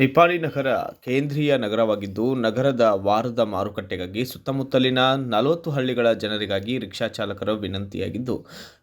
ನಿಪ್ಪಾಣಿ ನಗರ ಕೇಂದ್ರೀಯ ನಗರವಾಗಿದ್ದು, ನಗರದ ವಾರದ ಮಾರುಕಟ್ಟೆಗಾಗಿ ಸುತ್ತಮುತ್ತಲಿನ ನಲವತ್ತು ಹಳ್ಳಿಗಳ ಜನರಿಗಾಗಿ ರಿಕ್ಷಾ ಚಾಲಕರ ವಿನಂತಿಯಾಗಿದ್ದು,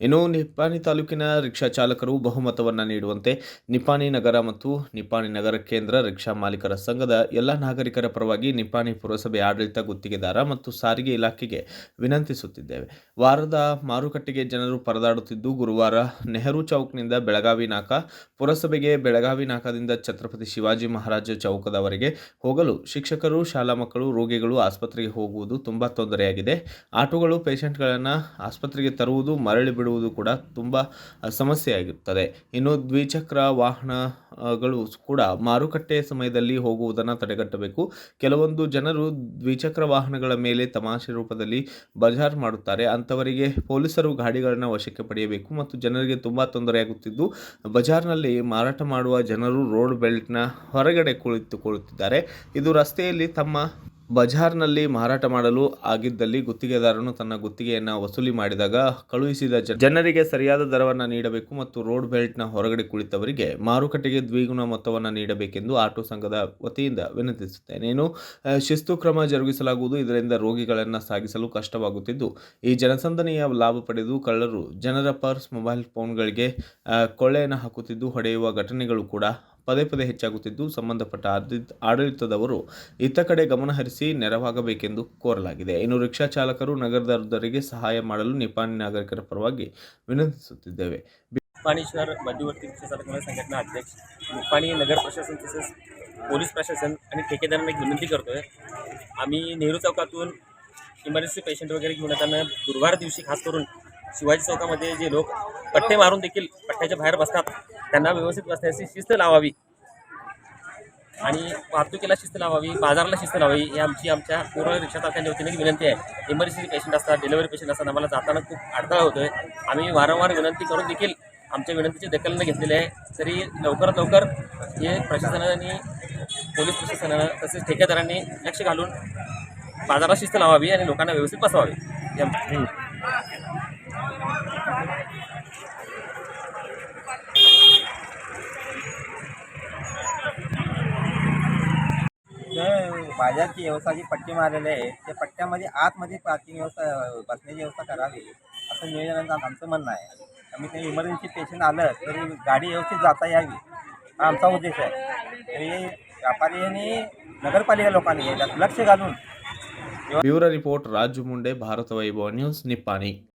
ಇನ್ನು ನಿಪ್ಪಾಣಿ ತಾಲೂಕಿನ ರಿಕ್ಷಾ ಚಾಲಕರು ಬಹುಮತವನ್ನು ನೀಡುವಂತೆ ನಿಪಾಣಿ ನಗರ ಮತ್ತು ನಿಪಾಣಿ ನಗರ ಕೇಂದ್ರ ರಿಕ್ಷಾ ಮಾಲೀಕರ ಸಂಘದ ಎಲ್ಲ ನಾಗರಿಕರ ಪರವಾಗಿ ನಿಪ್ಪಾಣಿ ಪುರಸಭೆ ಆಡಳಿತ ಗುತ್ತಿಗೆದಾರ ಮತ್ತು ಸಾರಿಗೆ ಇಲಾಖೆಗೆ ವಿನಂತಿಸುತ್ತಿದ್ದೇವೆ. ವಾರದ ಮಾರುಕಟ್ಟೆಗೆ ಜನರು ಪರದಾಡುತ್ತಿದ್ದು, ಗುರುವಾರ ನೆಹರು ಚೌಕ್ನಿಂದ ಬೆಳಗಾವಿ ನಾಕ, ಪುರಸಭೆಗೆ ಬೆಳಗಾವಿ ನಾಕದಿಂದ ಛತ್ರಪತಿ ಶಿವಾಜಿ ಮಹಾರಾಜ ಚೌಕದವರೆಗೆ ಹೋಗಲು ಶಿಕ್ಷಕರು, ಶಾಲಾ ಮಕ್ಕಳು, ರೋಗಿಗಳು ಆಸ್ಪತ್ರೆಗೆ ಹೋಗುವುದು ತುಂಬ ತೊಂದರೆಯಾಗಿದೆ. ಆಟೋಗಳು, ಪೇಷಂಟ್ಗಳನ್ನು ಆಸ್ಪತ್ರೆಗೆ ತರುವುದು ಮರಳಿ ಬಿಡುವುದು ಕೂಡ ತುಂಬ ಸಮಸ್ಯೆಯಾಗಿರುತ್ತದೆ. ಇನ್ನು ದ್ವಿಚಕ್ರ ವಾಹನಗಳು ಕೂಡ ಮಾರುಕಟ್ಟೆ ಸಮಯದಲ್ಲಿ ಹೋಗುವುದನ್ನು ತಡೆಗಟ್ಟಬೇಕು. ಕೆಲವೊಂದು ಜನರು ದ್ವಿಚಕ್ರ ವಾಹನಗಳ ಮೇಲೆ ತಮಾಷೆ ರೂಪದಲ್ಲಿ ಬಜಾರ್ ಮಾಡುತ್ತಾರೆ. ಅಂಥವರಿಗೆ ಪೊಲೀಸರು ಗಾಡಿಗಳನ್ನು ವಶಕ್ಕೆ ಪಡೆಯಬೇಕು ಮತ್ತು ಜನರಿಗೆ ತುಂಬ ತೊಂದರೆಯಾಗುತ್ತಿದ್ದು, ಬಜಾರ್ನಲ್ಲಿ ಮಾರಾಟ ಮಾಡುವ ಜನರು ರೋಡ್ ಬೆಲ್ಟ್ನ ಹೊರಗಡೆ ಕುಳಿತುಕೊಳ್ಳುತ್ತಿದ್ದಾರೆ. ಇದು ರಸ್ತೆಯಲ್ಲಿ ತಮ್ಮ ಬಜಾರ್ನಲ್ಲಿ ಮಾರಾಟ ಮಾಡಲು ಆಗಿದ್ದಲ್ಲಿ ಗುತ್ತಿಗೆದಾರನು ತನ್ನ ಗುತ್ತಿಗೆಯನ್ನು ವಸೂಲಿ ಮಾಡಿದಾಗ ಕಳುಹಿಸಿದ ಜನರಿಗೆ ಸರಿಯಾದ ದರವನ್ನು ನೀಡಬೇಕು ಮತ್ತು ರೋಡ್ ಬೆಲ್ಟ್ನ ಹೊರಗಡೆ ಕುಳಿತವರಿಗೆ ಮಾರುಕಟ್ಟೆಗೆ ದ್ವಿಗುಣ ಮೊತ್ತವನ್ನು ನೀಡಬೇಕೆಂದು ಆಟೋ ಸಂಘದ ವತಿಯಿಂದ ವಿನಂತಿಸುತ್ತೇನೆ. ಇನ್ನು ಶಿಸ್ತು ಕ್ರಮ ಜರುಗಿಸಲಾಗುವುದು. ಇದರಿಂದ ರೋಗಿಗಳನ್ನು ಸಾಗಿಸಲು ಕಷ್ಟವಾಗುತ್ತಿದ್ದು, ಈ ಜನಸಂದಣಿಯ ಲಾಭ ಪಡೆದು ಕಳ್ಳರು ಜನರ ಪರ್ಸ್, ಮೊಬೈಲ್ ಫೋನ್ಗಳಿಗೆ ಕೊಳ್ಳೆಯನ್ನು ಹಾಕುತ್ತಿದ್ದು, ಹೊಡೆಯುವ ಘಟನೆಗಳು ಕೂಡ ಪದೇ ಪದೇ ಹೆಚ್ಚಾಗುತ್ತಿದ್ದು ಸಂಬಂಧಪಟ್ಟ ಆಡಳಿತ ಆಡಳಿತದವರು ಇತ್ತ ಕಡೆ ಗಮನ ಹರಿಸಿ ನೆರವಾಗಬೇಕೆಂದು ಕೋರಲಾಗಿದೆ ಇನ್ನು ರಿಕ್ಷಾ ಚಾಲಕರು ನಗರದವರಿಗೆ ಸಹಾಯ ಮಾಡಲು ನಿಪಾಣಿ ನಾಗರಿಕರ ಪರವಾಗಿ ವಿನಂತಿಸುತ್ತಿದ್ದೇವೆ निप्पाणी शहर मध्यवर्ती रिक्षा चालक मंडळ संघटना अध्यक्ष निप्पाणी नगर प्रशासन तसेच पोलीस प्रशासन आणि ठेकेदारांना एक विनंती करतोय आम्ही नेहरू चौकातून इमर्जन्सी पेशंट वगैरे घेऊन येताना गुरुवार दिवशी खास करून शिवाजी चौकामध्ये जे लोक पट्टे मारून देखील पट्ट्याच्या बाहेर बसतात त्यांना व्यवस्थित बसण्याची शिस्त लावावी. आणि वाहतुकीला शिस्त लावावी बाजाराला शिस्त लावावी ही आमची आमच्या पूर्ण रिक्षाचालकांच्या वतीने विनंती आहे. इमर्जन्सी पेशंट असतात डिलिव्हरी पेशंट असतात आम्हाला जाताना खूप अडथळा होतोय. आम्ही वारंवार विनंती करून देखील आमच्या विनंतीची दखल न घेतलेली आहे. तरी लवकरात लवकर हे प्रशासनाने पोलीस प्रशासनानं तसेच ठेकेदारांनी लक्ष घालून बाजाराला शिस्त लावावी आणि लोकांना व्यवस्थित बसवावी हे आम- जे बाजारची व्यवस्था जी पट्टी मारलेली आहे त्या पट्ट्यामध्ये आतमध्ये पार्किंग व्यवस्था बसण्याची व्यवस्था करावी असं नियोजनाचं आमचं म्हणणं आहे. आम्ही काही इमर्जन्सी पेशंट आलं तरी गाडी व्यवस्थित जाता यावी. हा आमचा उद्देश आहे. तरी व्यापारी आणि नगरपालिका लोकांनी लक्ष घालून bureau report Raju Munde Bharat Vaibhav news Nipani